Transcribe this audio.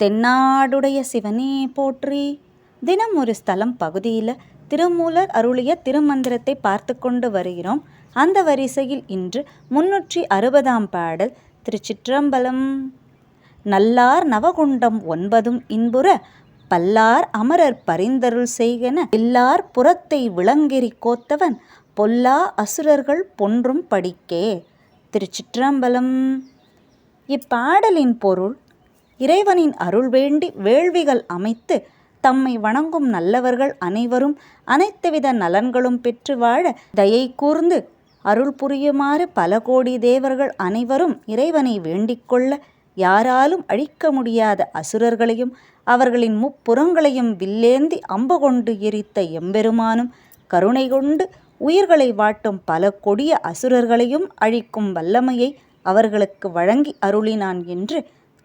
தென்னாடுடைய சிவனே போற்றி. தினம் ஒரு ஸ்தலம் பகுதியில் திருமூலர் அருளிய திருமந்திரத்தை பார்த்து கொண்டு வருகிறோம். அந்த வரிசையில் இன்று முன்னூற்றி அறுபதாம் பாடல் திருச்சிற்றம்பலம். நல்லார் நவகுண்டம் ஒன்பதும் இன்புற பல்லார் அமரர் பரிந்தருள் செய்கன எல்லார் புறத்தை விளங்கெறி கோத்தவன் பொல்லா அசுரர்கள் பொன்றும் படிக்கே. திருச்சிற்றம்பலம். இப்பாடலின் பொருள் இறைவனின் அருள் வேண்டி வேள்விகள் அமைத்து தம்மை வணங்கும் நல்லவர்கள் அனைவரும் அனைத்துவித நலன்களும் பெற்று வாழ தயை கூர்ந்து அருள் புரியுமாறு பல கோடி தேவர்கள் அனைவரும் இறைவனை வேண்டிக்கொள்ள யாராலும் அழிக்க முடியாத அசுரர்களையும் அவர்களின் முப்புறங்களையும் வில்லேந்தி அம்பு கொண்டு எரித்த எம்பெருமானும் கருணை கொண்டு உயிர்களை வாட்டும் பல கொடிய அசுரர்களையும் அழிக்கும் வல்லமையை அவர்களுக்கு வழங்கி அருளினான் என்று